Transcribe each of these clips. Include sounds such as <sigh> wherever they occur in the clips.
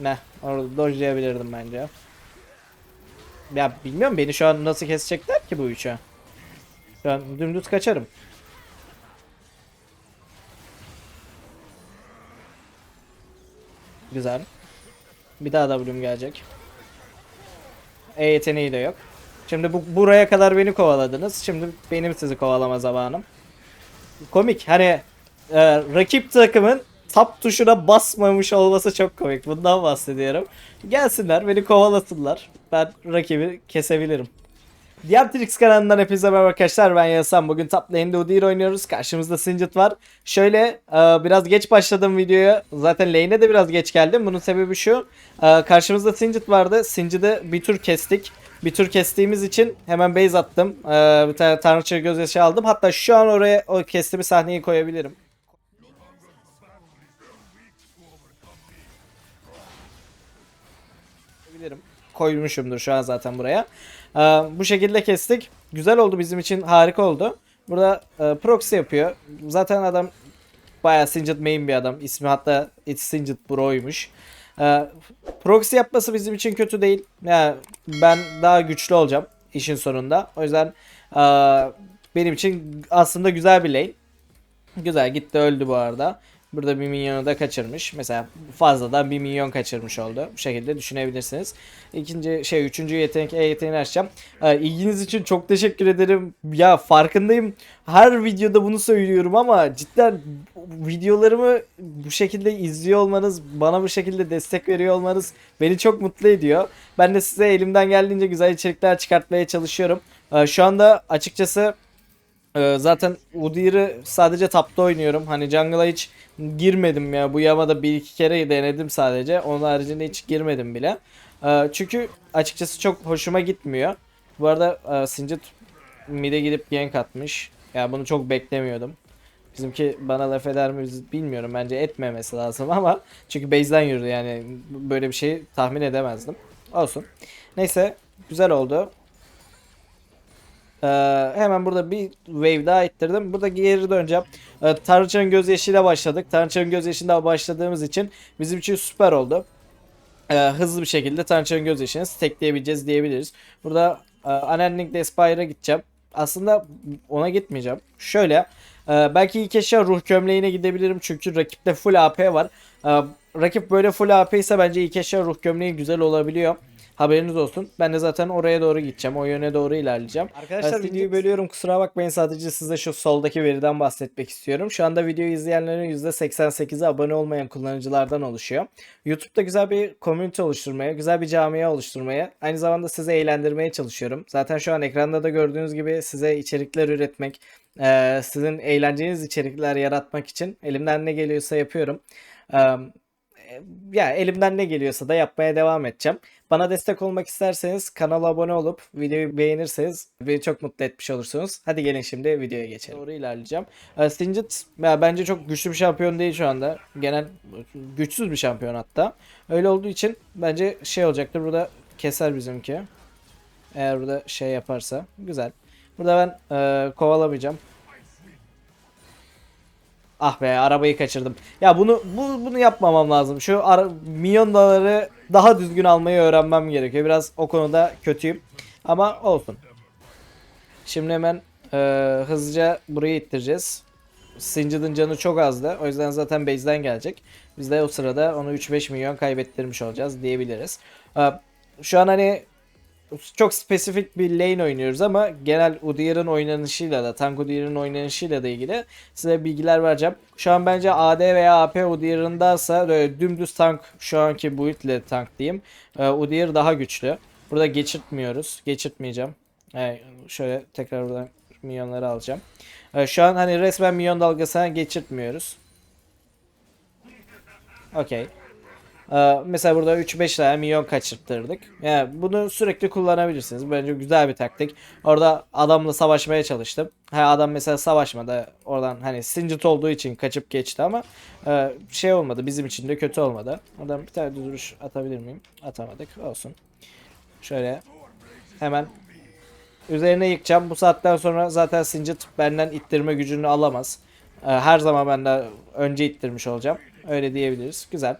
Ne? Orada dodge'layabilirdim bence. Ya bilmiyorum beni şu an nasıl kesecekler ki bu üçü. Şu an dümdüz kaçarım. Güzel. Bir daha W'm gelecek. E yeteneği de yok. Şimdi bu buraya kadar beni kovaladınız. Şimdi benim sizi kovalama zamanım. Komik. Hani e, rakip takımın tap tuşuna basmamış olması çok komik. Bundan bahsediyorum. Gelsinler beni kovalasınlar. Ben rakibi kesebilirim. Diğer Trix kanalından hepinize merhaba arkadaşlar ben Yasan. Bugün top lane'de Udyr oynuyoruz. Karşımızda Singed var. Şöyle e, biraz geç başladım videoya. Zaten lane'e de biraz geç geldim. Bunun sebebi şu. E, karşımızda Singed vardı. Singed'ı bir tur kestik. Bir tur kestiğimiz için hemen base attım. E, bir tane tanrıça gözyaşı aldım. Hatta şu an oraya o kestiğimiz sahneyi koyabilirim. Koymuşumdur şu an zaten buraya. Ee, bu şekilde kestik. Güzel oldu bizim için harika oldu. Burada e, proxy yapıyor. Zaten adam bayağı Singed main bir adam. İsmi hatta It's Singed Bro'ymuş. Ee, proxy yapması bizim için kötü değil. Yani ben daha güçlü olacağım işin sonunda. O yüzden e, benim için aslında güzel bir lane. Güzel gitti öldü bu arada. Burada bir minyonu da kaçırmış. Mesela fazladan bir milyon kaçırmış oldu. Bu şekilde düşünebilirsiniz. İkinci şey üçüncü yetenek E yeteneğini açacağım. Ee, ilginiz için çok teşekkür ederim. Ya farkındayım. Her videoda bunu söylüyorum ama cidden videolarımı bu şekilde izliyor olmanız, bana bu şekilde destek veriyor olmanız beni çok mutlu ediyor. Ben de size elimden geldiğince güzel içerikler çıkartmaya çalışıyorum. Ee, şu anda açıkçası ee, zaten Udyr'ı sadece tapta oynuyorum. Hani jungle'a hiç girmedim ya. Bu yamada bir iki kere denedim sadece. Onun haricinde hiç girmedim bile. Ee, çünkü açıkçası çok hoşuma gitmiyor. Bu arada e, Singed mid'e gidip gank atmış. Ya yani bunu çok beklemiyordum. Bizimki bana laf eder mi bilmiyorum. Bence etmemesi lazım <laughs> ama çünkü base'den yürüdü yani böyle bir şey tahmin edemezdim. Olsun. Neyse güzel oldu. Ee, hemen burada bir wave daha ettirdim. Burada geri döneceğim. Ee, Tanrıçanın gözyaşıyla başladık. Tanrıçanın gözyaşıyla başladığımız için bizim için süper oldu. Ee, hızlı bir şekilde Tanrıçanın gözyaşını stackleyebileceğiz diyebiliriz. Burada e, Unending Despire'a gideceğim. Aslında ona gitmeyeceğim. Şöyle e, belki ilk eşya ruh gömleğine gidebilirim çünkü rakipte full AP var. E, rakip böyle full AP ise bence ilk eşya ruh gömleği güzel olabiliyor. Haberiniz olsun. Ben de zaten oraya doğru gideceğim. O yöne doğru ilerleyeceğim. Arkadaşlar videoyu bölüyorum. Kusura bakmayın. Sadece size şu soldaki veriden bahsetmek istiyorum. Şu anda videoyu izleyenlerin %88'i abone olmayan kullanıcılardan oluşuyor. YouTube'da güzel bir community oluşturmaya, güzel bir camia oluşturmaya, aynı zamanda sizi eğlendirmeye çalışıyorum. Zaten şu an ekranda da gördüğünüz gibi size içerikler üretmek, sizin eğlenceniz içerikler yaratmak için elimden ne geliyorsa yapıyorum ya elimden ne geliyorsa da yapmaya devam edeceğim. Bana destek olmak isterseniz kanala abone olup videoyu beğenirseniz beni çok mutlu etmiş olursunuz. Hadi gelin şimdi videoya geçelim. Doğru ilerleyeceğim. Ee, Stinged ya bence çok güçlü bir şampiyon değil şu anda. Genel güçsüz bir şampiyon hatta. Öyle olduğu için bence şey olacaktır. Burada keser bizimki. Eğer burada şey yaparsa. Güzel. Burada ben e, kovalamayacağım. Ah be arabayı kaçırdım. Ya bunu bu, bunu yapmamam lazım. Şu ara, milyonları daha düzgün almayı öğrenmem gerekiyor. Biraz o konuda kötüyüm. Ama olsun. Şimdi hemen e, hızlıca burayı ittireceğiz. Sincid'in canı çok azdı. O yüzden zaten base'den gelecek. Biz de o sırada onu 3-5 milyon kaybettirmiş olacağız diyebiliriz. E, şu an hani çok spesifik bir lane oynuyoruz ama genel Udyr'ın oynanışıyla da Tank Udyr'ın oynanışıyla da ilgili size bilgiler vereceğim. Şu an bence AD veya AP Udyr'ındansa dümdüz tank şu anki build ile tank diyeyim. Ee, Udyr daha güçlü. Burada geçirtmiyoruz. Geçirtmeyeceğim. Evet, şöyle tekrar buradan milyonları alacağım. Ee, şu an hani resmen milyon dalgasına geçirtmiyoruz. Okey. Ee, mesela burada 3-5 tane milyon kaçırttırdık. Yani bunu sürekli kullanabilirsiniz. Bence güzel bir taktik. Orada adamla savaşmaya çalıştım. Ha adam mesela savaşmadı. Oradan hani Singed olduğu için kaçıp geçti ama e, şey olmadı. Bizim için de kötü olmadı. Oradan bir tane duruş atabilir miyim? Atamadık. Olsun. Şöyle hemen üzerine yıkacağım. Bu saatten sonra zaten Singed benden ittirme gücünü alamaz. Ee, her zaman benden önce ittirmiş olacağım. Öyle diyebiliriz. Güzel.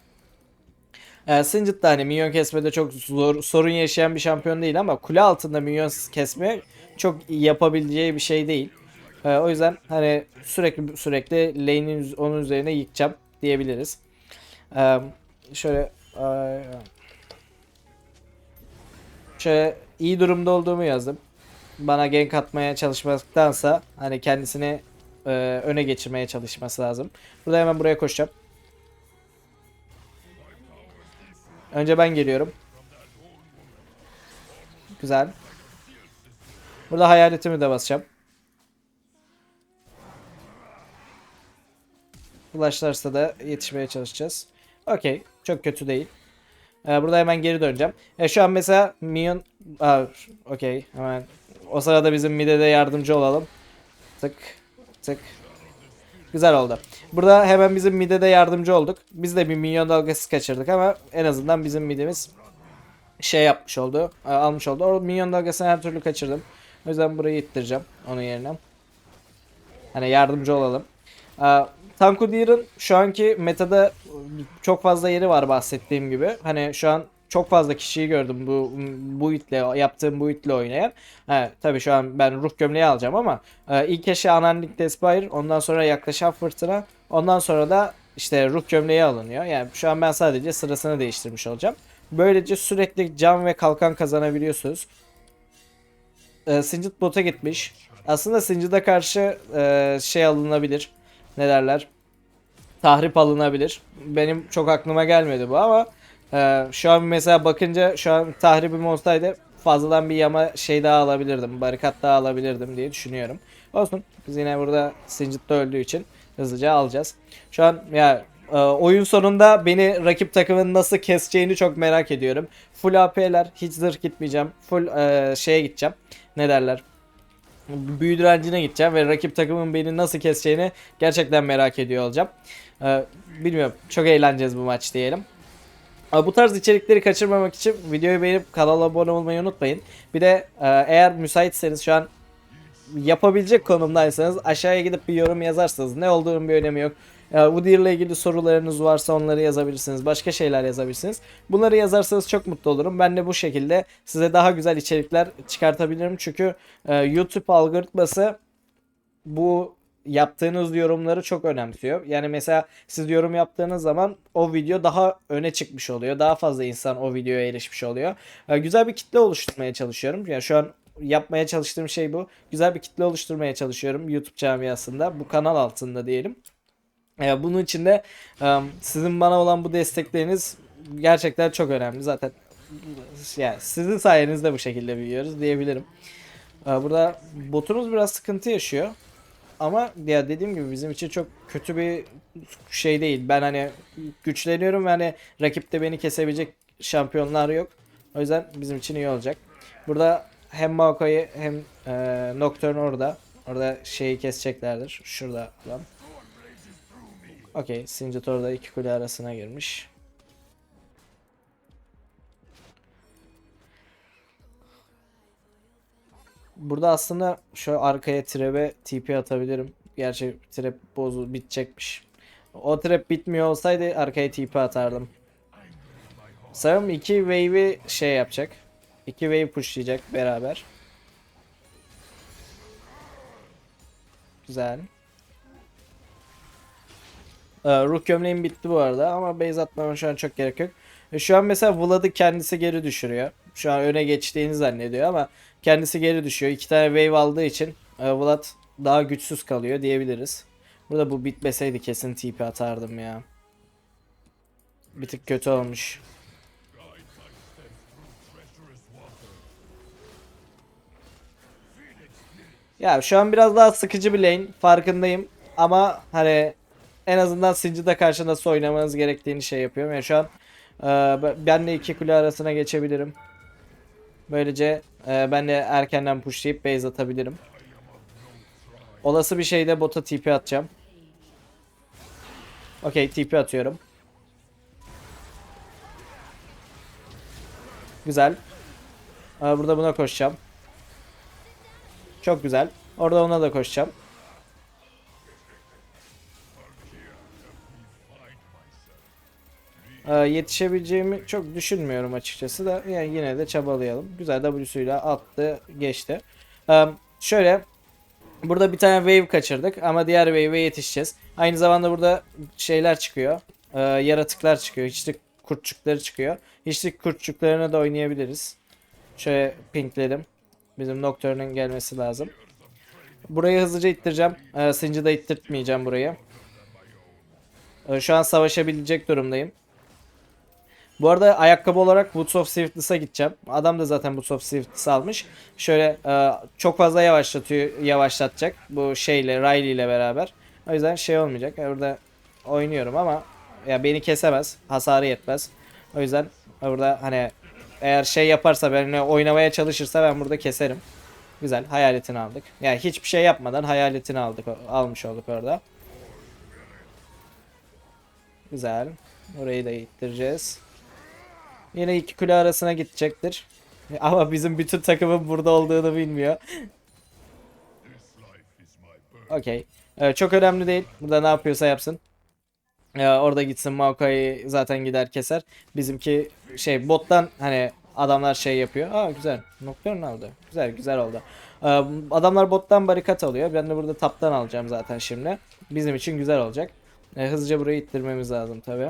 E, Singed de hani minyon kesmede çok zor, sorun yaşayan bir şampiyon değil ama kule altında minyon kesme çok yapabileceği bir şey değil. E, o yüzden hani sürekli sürekli lane'in onun üzerine yıkacağım diyebiliriz. E, şöyle e, şöyle iyi durumda olduğumu yazdım. Bana gank atmaya çalışmaktansa hani kendisini e, öne geçirmeye çalışması lazım. Burada hemen buraya koşacağım. Önce ben geliyorum. Güzel. Burada hayaletimi de basacağım. Ulaşlarsa da yetişmeye çalışacağız. Okey. Çok kötü değil. Ee, burada hemen geri döneceğim. E, şu an mesela Minyon... Aa, Okey. Hemen. O sırada bizim mid'e de yardımcı olalım. Tık. Tık. Güzel oldu. Burada hemen bizim mid'e de yardımcı olduk. Biz de bir minyon dalgası kaçırdık ama en azından bizim midimiz şey yapmış oldu. e, Almış oldu. O minyon dalgasını her türlü kaçırdım. O yüzden burayı ittireceğim onun yerine. Hani yardımcı olalım. Aa, Tanku Deer'ın şu anki metada çok fazla yeri var bahsettiğim gibi. Hani şu an çok fazla kişiyi gördüm bu bu itle yaptığım bu itle oynayan. He, tabii şu an ben ruh gömleği alacağım ama e, ilk eşi Ananlik Despire, ondan sonra yaklaşan fırtına, ondan sonra da işte ruh gömleği alınıyor. Yani şu an ben sadece sırasını değiştirmiş olacağım. Böylece sürekli can ve kalkan kazanabiliyorsunuz. E, Singed bota gitmiş. Aslında Singed'a karşı e, şey alınabilir. Ne derler? Tahrip alınabilir. Benim çok aklıma gelmedi bu ama e, şu an mesela bakınca şu an tahribim olsaydı fazladan bir yama şey daha alabilirdim. Barikat daha alabilirdim diye düşünüyorum. Olsun. Biz yine burada Singed'da öldüğü için hızlıca alacağız. Şu an ya e, oyun sonunda beni rakip takımın nasıl keseceğini çok merak ediyorum. Full AP'ler hiç zırh gitmeyeceğim. Full e, şeye gideceğim. Ne derler? büyü direncine gideceğim ve rakip takımın beni nasıl keseceğini gerçekten merak ediyor olacağım. Ee, bilmiyorum. Çok eğleneceğiz bu maç diyelim. Bu tarz içerikleri kaçırmamak için videoyu beğenip kanala abone olmayı unutmayın. Bir de e, eğer müsaitseniz şu an yapabilecek konumdaysanız aşağıya gidip bir yorum yazarsanız ne olduğunun bir önemi yok. Bu deal ile ilgili sorularınız varsa onları yazabilirsiniz. Başka şeyler yazabilirsiniz. Bunları yazarsanız çok mutlu olurum. Ben de bu şekilde size daha güzel içerikler çıkartabilirim. Çünkü e, YouTube algoritması bu yaptığınız yorumları çok önemsiyor. Yani mesela siz yorum yaptığınız zaman o video daha öne çıkmış oluyor. Daha fazla insan o videoya erişmiş oluyor. E, güzel bir kitle oluşturmaya çalışıyorum. Yani şu an yapmaya çalıştığım şey bu. Güzel bir kitle oluşturmaya çalışıyorum YouTube camiasında. Bu kanal altında diyelim. E, bunun için de e, sizin bana olan bu destekleriniz gerçekten çok önemli. Zaten yani sizin sayenizde bu şekilde büyüyoruz diyebilirim. E, burada botunuz biraz sıkıntı yaşıyor. Ama ya dediğim gibi bizim için çok kötü bir şey değil. Ben hani güçleniyorum ve hani rakipte beni kesebilecek şampiyonlar yok. O yüzden bizim için iyi olacak. Burada hem Maokai hem e, Nocturne orada. Orada şeyi keseceklerdir. Şurada lan. Okey. Singed orada iki kule arasına girmiş. Burada aslında şu arkaya trap'e TP atabilirim. Gerçi trap bozu bitecekmiş. O trap bitmiyor olsaydı arkaya TP atardım. Sanırım iki wave'i şey yapacak. İki wave pushlayacak beraber. Güzel. Ee, Ruh gömleğim bitti bu arada ama base atmama şu an çok gerek yok. Şu an mesela Vlad'ı kendisi geri düşürüyor. Şu an öne geçtiğini zannediyor ama kendisi geri düşüyor. İki tane wave aldığı için e, Vlad daha güçsüz kalıyor diyebiliriz. Burada bu bitmeseydi kesin TP atardım ya. Bir tık kötü olmuş. Ya şu an biraz daha sıkıcı bir lane farkındayım ama hani en azından Singed'a karşı nasıl oynamanız gerektiğini şey yapıyorum. Yani şu an e, benle iki kule arasına geçebilirim. Böylece e, ben de erkenden pushlayıp base atabilirim. Olası bir şeyde bota TP atacağım. Okey TP atıyorum. Güzel. Burada buna koşacağım. Çok güzel. Orada ona da koşacağım. Yetişebileceğimi çok düşünmüyorum açıkçası da yani yine de çabalayalım. Güzel W'suyla attı geçti. Ee, şöyle burada bir tane wave kaçırdık ama diğer wave'e yetişeceğiz. Aynı zamanda burada şeyler çıkıyor. Ee, yaratıklar çıkıyor. Hiçlik kurtçukları çıkıyor. Hiçlik kurtçuklarına da oynayabiliriz. Şöyle pinkledim. Bizim Nocturne'ın gelmesi lazım. Burayı hızlıca ittireceğim. Ee, Sinci de ittirtmeyeceğim burayı. Ee, şu an savaşabilecek durumdayım. Bu arada ayakkabı olarak Woods of Swiftness'a gideceğim. Adam da zaten Woods of Swiftness almış. Şöyle e, çok fazla yavaşlatıyor, yavaşlatacak bu şeyle Riley ile beraber. O yüzden şey olmayacak. Burada oynuyorum ama ya beni kesemez. Hasarı yetmez. O yüzden burada hani eğer şey yaparsa benimle oynamaya çalışırsa ben burada keserim. Güzel hayaletini aldık. Yani hiçbir şey yapmadan hayaletini aldık almış olduk orada. Güzel. Orayı da ittireceğiz. Yine iki kule arasına gidecektir. <laughs> Ama bizim bütün takımın burada olduğunu bilmiyor. Okey. Ee, çok önemli değil. Burada ne yapıyorsa yapsın. Ee, orada gitsin Maokai zaten gider keser. Bizimki şey bottan hani adamlar şey yapıyor. Aa güzel. Nocturne aldı. Güzel güzel oldu. Ee, adamlar bottan barikat alıyor. Ben de burada taptan alacağım zaten şimdi. Bizim için güzel olacak. Ee, hızlıca burayı ittirmemiz lazım tabi.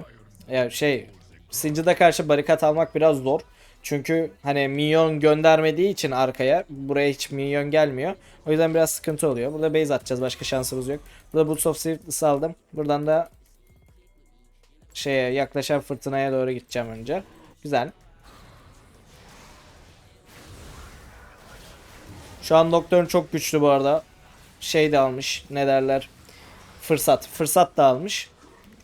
Ya şey Sincid'e karşı barikat almak biraz zor. Çünkü hani minyon göndermediği için arkaya buraya hiç minyon gelmiyor. O yüzden biraz sıkıntı oluyor. Burada base atacağız. Başka şansımız yok. Burada Boots of Swiftness aldım. Buradan da şeye yaklaşan fırtınaya doğru gideceğim önce. Güzel. Şu an Nocturne çok güçlü bu arada. Şey de almış. Ne derler? Fırsat. Fırsat da almış.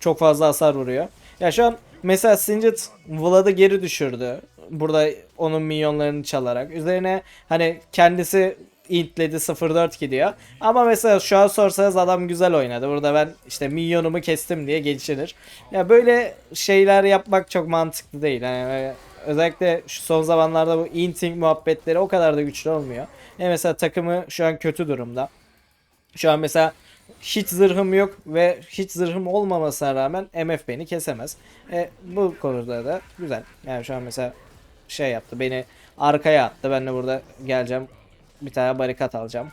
Çok fazla hasar vuruyor. Ya şu an mesela Singed Vlad'ı geri düşürdü. Burada onun minyonlarını çalarak. Üzerine hani kendisi intledi 0-4 gidiyor. Ama mesela şu an sorsanız adam güzel oynadı. Burada ben işte minyonumu kestim diye geçinir. Ya böyle şeyler yapmak çok mantıklı değil. Yani özellikle şu son zamanlarda bu inting muhabbetleri o kadar da güçlü olmuyor. E mesela takımı şu an kötü durumda. Şu an mesela hiç zırhım yok ve hiç zırhım olmamasına rağmen MF beni kesemez. E, bu konuda da güzel. Yani şu an mesela şey yaptı beni arkaya attı. Ben de burada geleceğim bir tane barikat alacağım.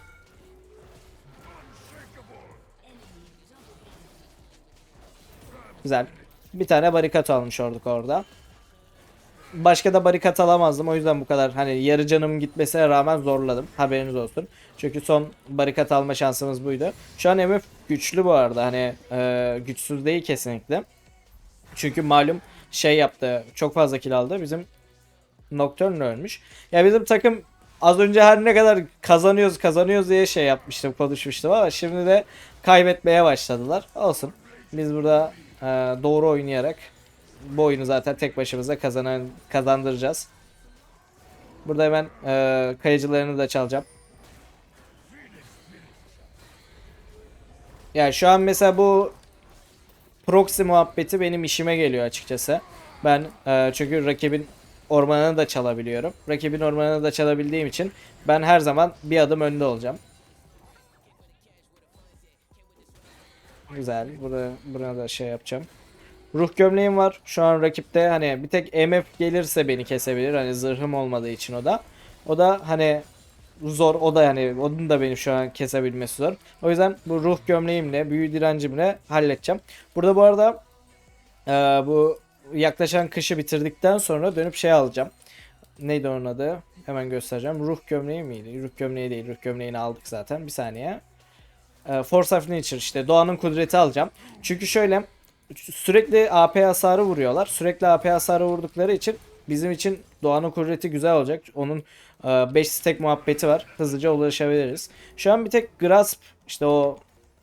Güzel. Bir tane barikat almış olduk orada. Başka da barikat alamazdım. O yüzden bu kadar hani yarı canım gitmesine rağmen zorladım. Haberiniz olsun. Çünkü son barikat alma şansımız buydu. Şu an MF güçlü bu arada. Hani e, güçsüz değil kesinlikle. Çünkü malum şey yaptı. Çok fazla kill aldı. Bizim Nocturne ölmüş. Ya bizim takım az önce her ne kadar kazanıyoruz kazanıyoruz diye şey yapmıştım konuşmuştum ama şimdi de kaybetmeye başladılar. Olsun. Biz burada e, doğru oynayarak bu oyunu zaten tek başımıza kazanan kazandıracağız. Burada hemen e, kayıcılarını da çalacağım. Yani şu an mesela bu proxy muhabbeti benim işime geliyor açıkçası. Ben e, çünkü rakibin ormanını da çalabiliyorum. Rakibin ormanını da çalabildiğim için ben her zaman bir adım önde olacağım. Güzel. Burada buna da şey yapacağım. Ruh gömleğim var. Şu an rakipte hani bir tek MF gelirse beni kesebilir. Hani zırhım olmadığı için o da. O da hani zor. O da yani onun da beni şu an kesebilmesi zor. O yüzden bu ruh gömleğimle, büyü direncimle halledeceğim. Burada bu arada e, bu yaklaşan kışı bitirdikten sonra dönüp şey alacağım. Neydi onun adı? Hemen göstereceğim. Ruh gömleği miydi? Ruh gömleği değil. Ruh gömleğini aldık zaten. Bir saniye. E, Force of Nature işte doğanın kudreti alacağım. Çünkü şöyle sürekli AP hasarı vuruyorlar. Sürekli AP hasarı vurdukları için bizim için doğanın kudreti güzel olacak. Onun 5 stack muhabbeti var. Hızlıca ulaşabiliriz. Şu an bir tek Grasp işte o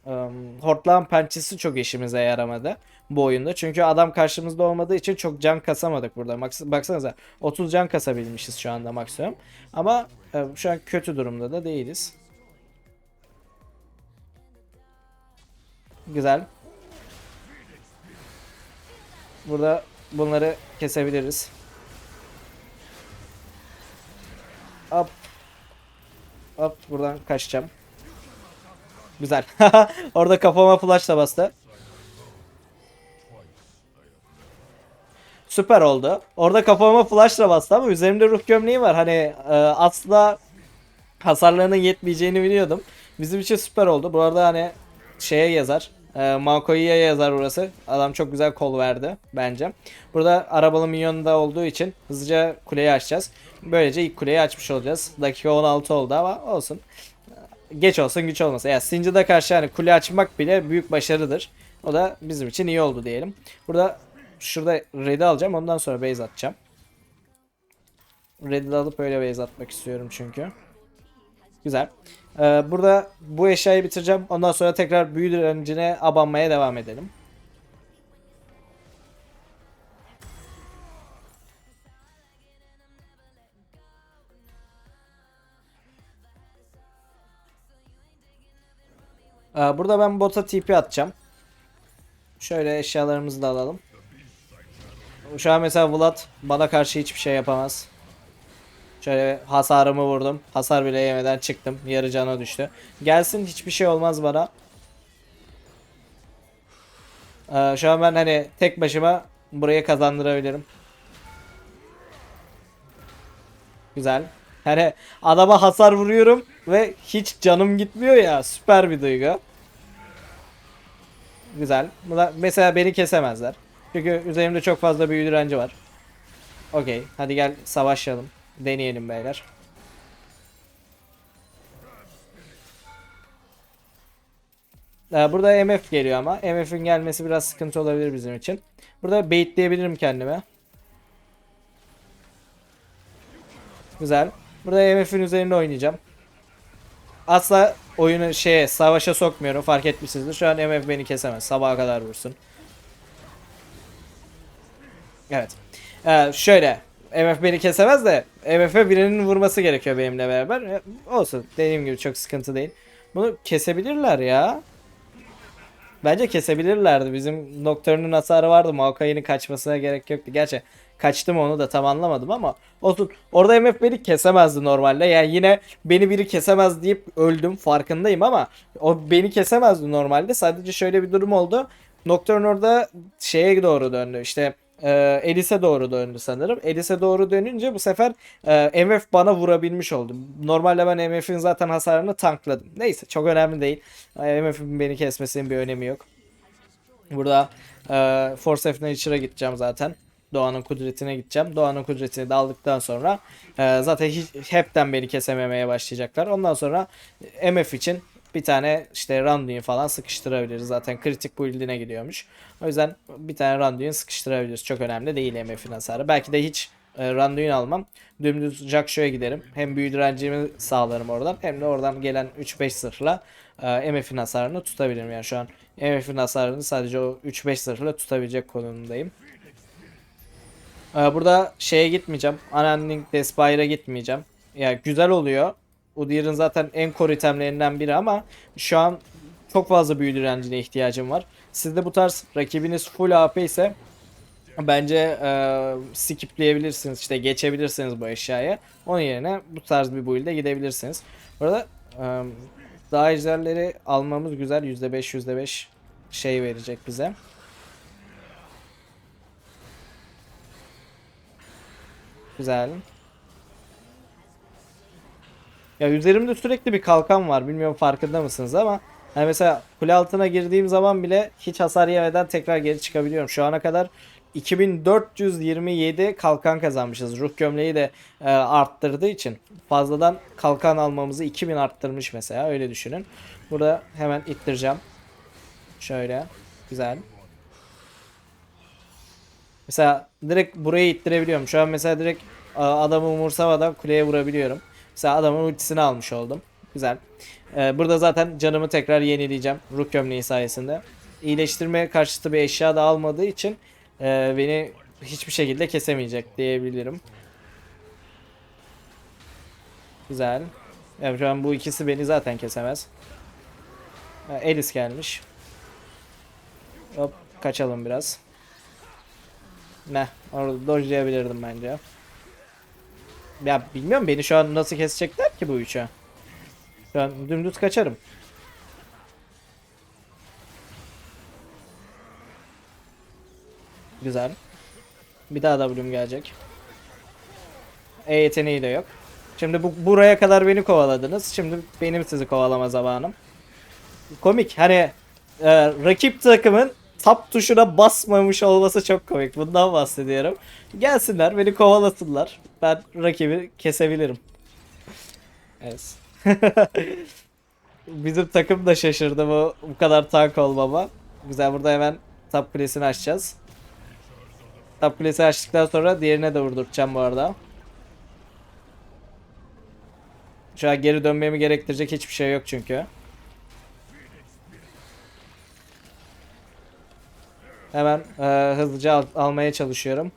um, hortlağın pençesi çok işimize yaramadı bu oyunda. Çünkü adam karşımızda olmadığı için çok can kasamadık burada. Baksanıza 30 can kasabilmişiz şu anda maksimum. Ama e, şu an kötü durumda da değiliz. Güzel. Burada bunları kesebiliriz. Hop. Hop buradan kaçacağım. Güzel. <laughs> Orada kafama flash da bastı. Süper oldu. Orada kafama flashla bastı ama üzerimde ruh gömleği var. Hani e, asla hasarlarının yetmeyeceğini biliyordum. Bizim için süper oldu. Bu arada hani şeye yazar. E, Maokoi'ye yazar burası. Adam çok güzel kol verdi bence. Burada arabalı minyon olduğu için hızlıca kuleyi açacağız. Böylece ilk kuleyi açmış olacağız. Dakika 16 oldu ama olsun. Geç olsun güç olmasın. Yani Singed'a karşı hani kule açmak bile büyük başarıdır. O da bizim için iyi oldu diyelim. Burada şurada red'i alacağım. Ondan sonra base atacağım. Red'i alıp öyle base atmak istiyorum çünkü. Güzel. Ee, burada bu eşyayı bitireceğim. Ondan sonra tekrar büyü direncine abanmaya devam edelim. Ee, burada ben bota TP atacağım. Şöyle eşyalarımızı da alalım. Şu an mesela Vlad bana karşı hiçbir şey yapamaz. Şöyle hasarımı vurdum. Hasar bile yemeden çıktım. Yarı cana düştü. Gelsin hiçbir şey olmaz bana. Ee, şu an ben hani tek başıma burayı kazandırabilirim. Güzel. Hani adama hasar vuruyorum ve hiç canım gitmiyor ya. Süper bir duygu. Güzel. Mesela beni kesemezler. Çünkü üzerimde çok fazla büyü direnci var. Okey. Hadi gel savaşalım. Deneyelim beyler. Ee, burada MF geliyor ama. MF'in gelmesi biraz sıkıntı olabilir bizim için. Burada baitleyebilirim kendime. Güzel. Burada MF'in üzerinde oynayacağım. Asla oyunu şeye savaşa sokmuyorum fark etmişsinizdir. Şu an MF beni kesemez. Sabaha kadar vursun. Evet. Ee, şöyle. MF beni kesemez de MF'e birinin vurması gerekiyor benimle beraber. E, olsun. Dediğim gibi çok sıkıntı değil. Bunu kesebilirler ya. Bence kesebilirlerdi. Bizim Nocturne'un hasarı vardı. Maokai'nin kaçmasına gerek yoktu. Gerçi kaçtı mı onu da tam anlamadım ama olsun. Orada MF beni kesemezdi normalde. Yani yine beni biri kesemez deyip öldüm farkındayım ama o beni kesemezdi normalde. Sadece şöyle bir durum oldu. Nocturne orada şeye doğru döndü. İşte e, Elis'e doğru döndü sanırım. Elis'e doğru dönünce bu sefer e, MF bana vurabilmiş oldu. Normalde ben MF'in zaten hasarını tankladım. Neyse çok önemli değil. MF'in beni kesmesinin bir önemi yok. Burada e, Force of gideceğim zaten. Doğanın kudretine gideceğim. Doğanın kudretini de aldıktan sonra e, zaten hiç, hepten beni kesememeye başlayacaklar. Ondan sonra MF için bir tane işte Randuin falan sıkıştırabiliriz. Zaten kritik build'ine gidiyormuş. O yüzden bir tane Randuin sıkıştırabiliriz. Çok önemli değil MF'in hasarı. Belki de hiç e, Randuin almam. Dümdüz Jaksho'ya giderim. Hem büyü direncimi sağlarım oradan. Hem de oradan gelen 3-5 zırhla e, MF'in hasarını tutabilirim. Yani şu an MF'in hasarını sadece o 3-5 zırhla tutabilecek konumundayım. E, burada şeye gitmeyeceğim. Unending Despire'a gitmeyeceğim. Ya güzel oluyor. Udyr'ın zaten en core itemlerinden biri ama şu an çok fazla büyü direncine ihtiyacım var. Sizde bu tarz rakibiniz full AP ise bence e, skipleyebilirsiniz işte geçebilirsiniz bu eşyaya. Onun yerine bu tarz bir build'e gidebilirsiniz. Burada e, daha ejderleri almamız güzel. %5 %5 şey verecek bize. Güzel. Ya üzerimde sürekli bir kalkan var. Bilmiyorum farkında mısınız ama hani mesela kule altına girdiğim zaman bile hiç hasar yemeden tekrar geri çıkabiliyorum. Şu ana kadar 2427 kalkan kazanmışız. Ruh gömleği de e, arttırdığı için fazladan kalkan almamızı 2000 arttırmış mesela öyle düşünün. Burada hemen ittireceğim. Şöyle. Güzel. Mesela direkt burayı ittirebiliyorum. Şu an mesela direkt e, adamı umursamadan kuleye vurabiliyorum. Mesela adamın ultisini almış oldum. Güzel. Ee, burada zaten canımı tekrar yenileyeceğim. Ruh gömleği sayesinde. İyileştirme karşıtı bir eşya da almadığı için e, beni hiçbir şekilde kesemeyecek diyebilirim. Güzel. Yani şu an bu ikisi beni zaten kesemez. Elis gelmiş. Hop kaçalım biraz. Ne? Orada dodge'layabilirdim bence. Ya bilmiyorum beni şu an nasıl kesecekler ki bu üçü. Şu an dümdüz kaçarım. Güzel. Bir daha W'm gelecek. E yeteneği de yok. Şimdi bu buraya kadar beni kovaladınız. Şimdi benim sizi kovalama zamanım. Komik. Hani e, rakip takımın tap tuşuna basmamış olması çok komik. Bundan bahsediyorum. Gelsinler beni kovalasınlar. Ben rakibi kesebilirim. Evet. <laughs> Bizim takım da şaşırdı bu bu kadar tank olmama. Güzel burada hemen top kulesini açacağız. Top kulesi açtıktan sonra diğerine de vurduracağım bu arada. Şu an geri dönmemi gerektirecek hiçbir şey yok çünkü. Hemen e, hızlıca al- almaya çalışıyorum.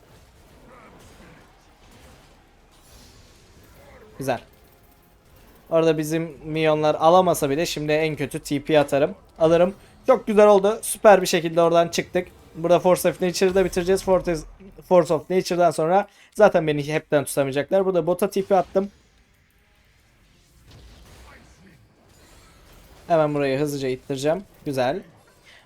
Güzel. Orada bizim milyonlar alamasa bile şimdi en kötü TP atarım. Alırım. Çok güzel oldu. Süper bir şekilde oradan çıktık. Burada Force of Nature'da bitireceğiz. Force, of Nature'dan sonra zaten beni hepten tutamayacaklar. Burada bota TP attım. Hemen burayı hızlıca ittireceğim. Güzel.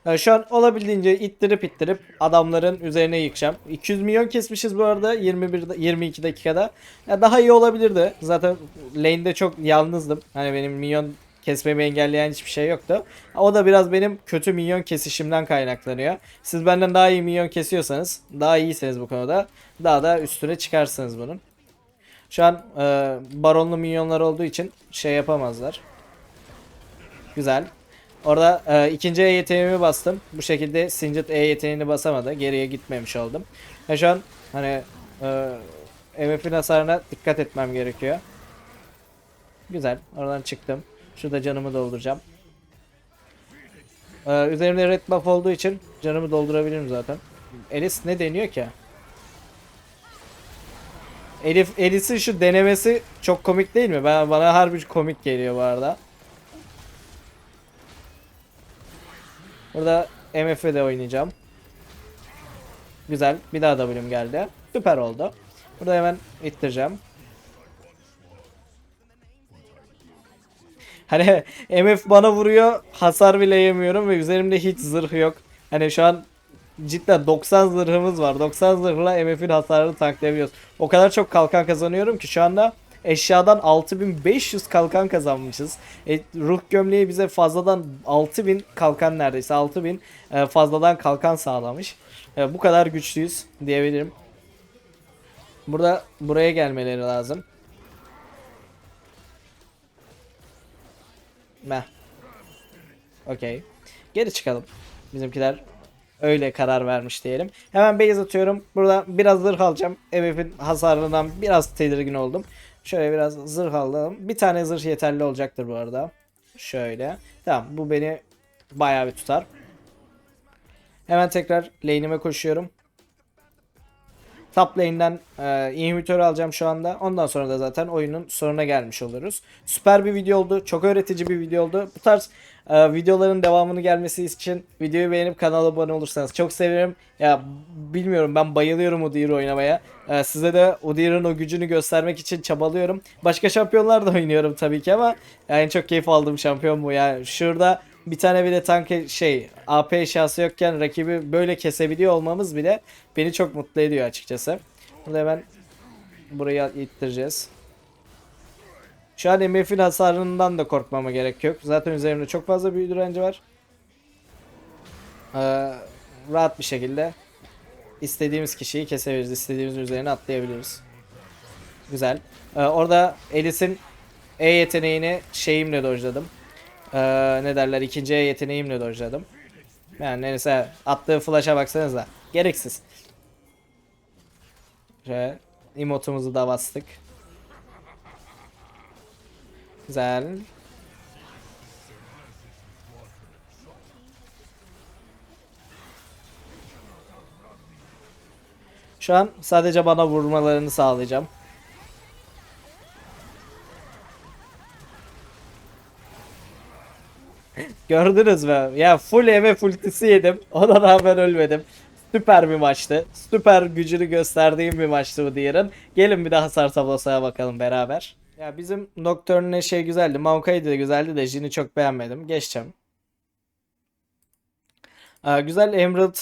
Ee, şu an olabildiğince ittirip ittirip adamların üzerine yıkacağım. 200 milyon kesmişiz bu arada 21 da- 22 dakikada. Ya daha iyi olabilirdi. Zaten lane'de çok yalnızdım. Hani benim milyon kesmemi engelleyen hiçbir şey yoktu. O da biraz benim kötü milyon kesişimden kaynaklanıyor. Siz benden daha iyi milyon kesiyorsanız, daha iyisiniz bu konuda. Daha da üstüne çıkarsınız bunun. Şu an e, baronlu milyonlar olduğu için şey yapamazlar. Güzel. Orada e, ikinci E yeteneğimi bastım. Bu şekilde Singed E yeteneğini basamadı. Geriye gitmemiş oldum. Ve şu an hani e, MF'in hasarına dikkat etmem gerekiyor. Güzel. Oradan çıktım. Şurada canımı dolduracağım. E, üzerimde red buff olduğu için canımı doldurabilirim zaten. Elis ne deniyor ki? Elif Elis'in şu denemesi çok komik değil mi? Ben bana harbi komik geliyor bu arada. Burada MF'e de oynayacağım. Güzel. Bir daha W'm geldi. Süper oldu. Burada hemen ittireceğim. <laughs> Hani MF bana vuruyor. Hasar bile yemiyorum ve üzerimde hiç zırh yok. Hani şu an cidden 90 zırhımız var. 90 zırhla MF'in hasarını tanklayabiliyoruz. O kadar çok kalkan kazanıyorum ki şu anda eşyadan 6500 kalkan kazanmışız. E, ruh gömleği bize fazladan 6000 kalkan neredeyse 6000 e, fazladan kalkan sağlamış. E, bu kadar güçlüyüz diyebilirim. Burada buraya gelmeleri lazım. Meh. Okey. Geri çıkalım. Bizimkiler öyle karar vermiş diyelim. Hemen base atıyorum. Burada biraz zırh alacağım. MF'in hasarından biraz tedirgin oldum. Şöyle biraz zırh aldım. Bir tane zırh yeterli olacaktır bu arada. Şöyle. Tamam bu beni bayağı bir tutar. Hemen tekrar lane'ime koşuyorum. Top lane'den e, inhibitör alacağım şu anda. Ondan sonra da zaten oyunun sonuna gelmiş oluruz. Süper bir video oldu. Çok öğretici bir video oldu. Bu tarz e, videoların devamını gelmesi için videoyu beğenip kanala abone olursanız çok sevinirim. Ya bilmiyorum ben bayılıyorum Udyr oynamaya. E, size de Udyr'ın o gücünü göstermek için çabalıyorum. Başka şampiyonlar da oynuyorum tabii ki ama en çok keyif aldığım şampiyon bu. Yani şurada bir tane bile tank şey AP eşyası yokken rakibi böyle kesebiliyor olmamız bile beni çok mutlu ediyor açıkçası. Burada hemen burayı ittireceğiz. Şu an MF'in hasarından da korkmama gerek yok. Zaten üzerimde çok fazla büyü direnci var. Ee, rahat bir şekilde istediğimiz kişiyi kesebiliriz. İstediğimiz üzerine atlayabiliriz. Güzel. Ee, orada Elis'in E yeteneğini şeyimle dojladım. Ee, ne derler ikinci E yeteneğimle dojladım. Yani neyse attığı flash'a baksanıza. Gereksiz. Şöyle emotumuzu da bastık. Güzel. Şu an sadece bana vurmalarını sağlayacağım. Gördünüz mü? Ya full MF ultisi yedim. Ona rağmen ölmedim. Süper bir maçtı. Süper gücünü gösterdiğim bir maçtı bu diğerin. Gelin bir daha hasar tablosuna bakalım beraber. Ya bizim Nocturne'ne şey güzeldi. Maokai de güzeldi de Jin'i çok beğenmedim. Geçeceğim. Aa, güzel Emerald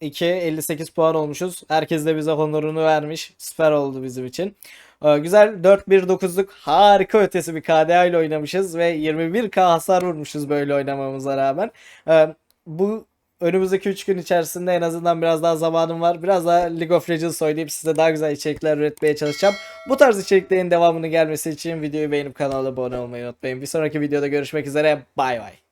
2 58 puan olmuşuz. Herkes de bize honorunu vermiş. Süper oldu bizim için. Ee, güzel 4-1-9'luk harika ötesi bir KDA ile oynamışız ve 21k hasar vurmuşuz böyle oynamamıza rağmen. Ee, bu önümüzdeki 3 gün içerisinde en azından biraz daha zamanım var. Biraz daha League of Legends oynayıp size daha güzel içerikler üretmeye çalışacağım. Bu tarz içeriklerin devamını gelmesi için videoyu beğenip kanala abone olmayı unutmayın. Bir sonraki videoda görüşmek üzere. Bay bay.